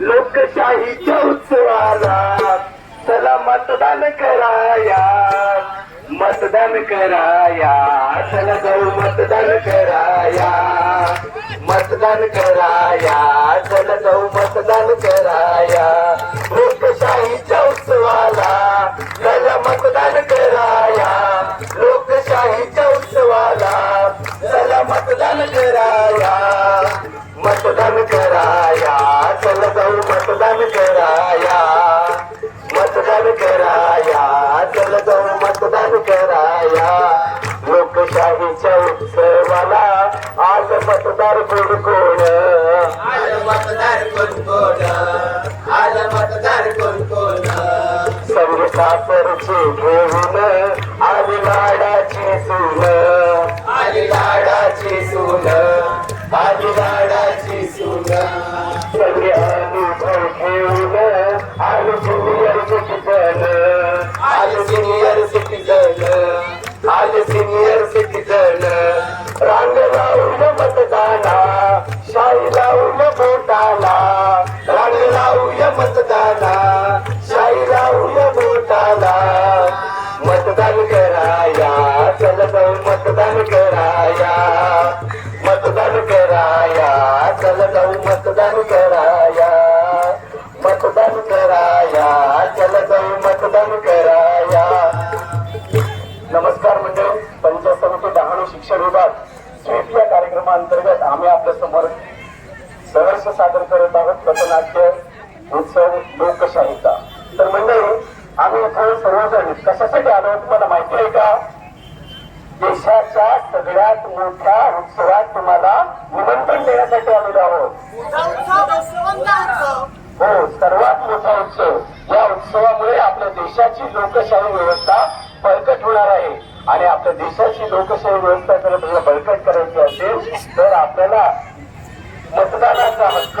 लोकशाहीच्या उत्सवाला चला मतदान कराया मतदान कराया चला जाऊ मतदान कराया मतदान कराया चला जाऊ मतदान कराया. लोकशाहीच्या उत्सवाला चला मतदान कराया लोकशाहीच्या उत्सवाला चला मतदान करा लोकशाहीच्या उत्सवाला आज मतदार कोण कोण आज मतदार कोण कोण आज मतदार कोण कोण संग सासरची घेऊन आली लाडाची सून. आली लाडाची सून. आली लाडाची सून. सगळे अनुभव घेऊन आली जुनियर सिटीजन आज सिनियर सिटीजन आज सिनियर सिटीजन रांग लावून मतदाना शाही लावून बोटाला। रांग लावूया मतदाना शाही लावूया बोटाला। मतदान कराया चल जाऊ मतदान कराया। मतदान कराया चल जाऊ मतदान कराया। मतदान कराया चल जाऊ मतदान कराया। नमस्कार मंडळी। शिक्षण विभाग स्वीप या कार्यक्रमाअंतर्गत आम्ही आपल्यासमोर सहर्ष सादर करत आहोत. पथनाट्य उत्सव लोकशाहीचा. तर मंडळी आम्ही इथं सर्वजण कशासाठी आलो तुम्हाला माहिती आहे का? देशाच्या सगळ्यात मोठ्या उत्सवात तुम्हाला निमंत्रण देण्यासाठी आलेलो आहोत. हो सर्वात मोठा उत्सव. उत्सवामुळे आपल्या देशाची लोकशाही व्यवस्था बळकट होणार आहे. आणि आपल्या देशाची लोकशाही व्यवस्था जर आपल्याला बळकट करायची असेल तर आपल्याला मतदानाचा हक्क मतदानाचा हक्क